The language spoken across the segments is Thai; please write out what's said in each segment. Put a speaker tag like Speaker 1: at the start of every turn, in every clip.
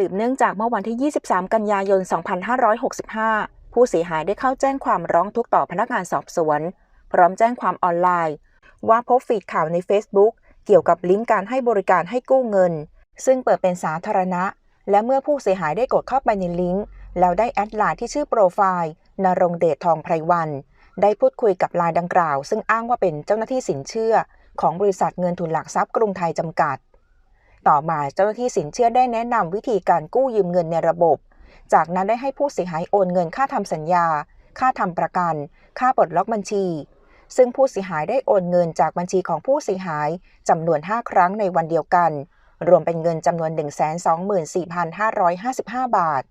Speaker 1: สืบเนื่องจากเมื่อวันที่ 23 กันยายน 2565 ผู้เสียหายได้เข้าแจ้งความร้องทุกข์ต่อพนักงานสอบสวน พร้อมแจ้งความออนไลน์ ว่าพบฟีดข่าวใน Facebook เกี่ยวกับลิงก์การให้บริการให้กู้เงิน ซึ่งเปิดเป็นสาธารณะ และเมื่อผู้เสียหายได้กดเข้าไปในลิงก์แล้วได้แอดไลน์ที่ชื่อโปรไฟล์นรงเดชทองไพรวัน ได้พูดคุยกับไลน์ดังกล่าว ซึ่งอ้างว่าเป็นเจ้าหน้าที่สินเชื่อ ของบริษัทเงินทุนหลักทรัพย์กรุงไทยจำกัด ต่อมาเจ้าหน้าที่สินเชื่อได้แนะนำวิธีการกู้ยืมเงินในระบบ จากนั้นได้ให้ผู้เสียหายโอนเงินค่าทำสัญญา ค่าทำประกัน ค่าปลดล็อกบัญชี ซึ่งผู้เสียหายได้โอนเงินจากบัญชีของผู้เสียหายจำนวน 5 ครั้งในวันเดียวกัน รวมเป็นเงินจำนวน 124,555 บาท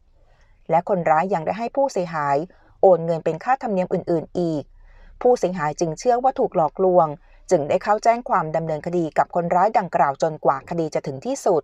Speaker 1: และคนร้ายยังได้ให้ผู้เสียหาย โอนเงินเป็นค่าธรรมเนียมอื่น ๆ อีก ผู้เสียหายจึงเชื่อว่าถูกหลอกลวง จึงได้เข้าแจ้งความดำเนินคดีกับคนร้ายดังกล่าวจนกว่าคดีจะถึงที่สุด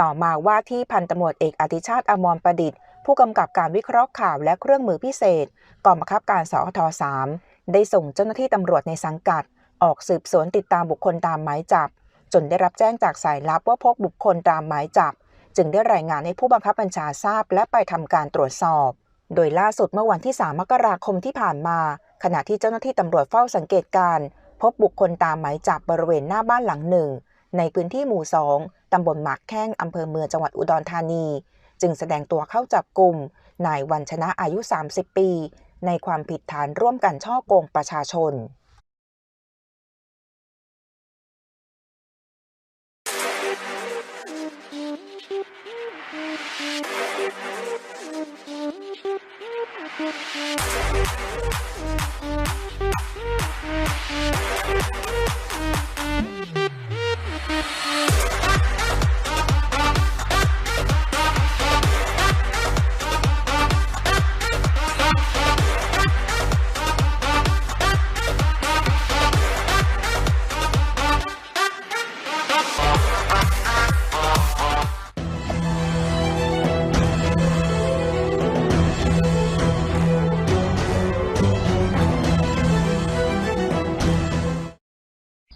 Speaker 1: ต่อมาว่าที่พันตำรวจเอกอธิชาติอมรประดิษฐ์ ผู้กำกับการวิเคราะห์ข่าวและเครื่องมือพิเศษกองบังคับการสอท3ได้ส่งเจ้าหน้าที่ตำรวจในสังกัด ออกสืบสวนติดตามบุคคลตามหมายจับ จนได้รับแจ้งจากสายลับว่าพบบุคคลตามหมายจับ จึงได้รายงานให้ผู้บังคับบัญชาทราบ และไปทำการตรวจสอบ โดยล่าสุดเมื่อวันที่ 3 มกราคมที่ผ่านมา ขณะที่เจ้าหน้าที่ตำรวจเฝ้าสังเกตการณ์ พบบุคคลตามหมายจับบริเวณหน้าบ้านหลังหนึ่ง ในพื้นที่หมู่2ตำบลหมากแข้งอำเภอเมืองจังหวัดอุดรธานี จึงแสดงตัวเข้าจับกลุ่มนายวันชนะอายุ 30 ปี ในความผิดฐานร่วมกันช่อโกงประชาชน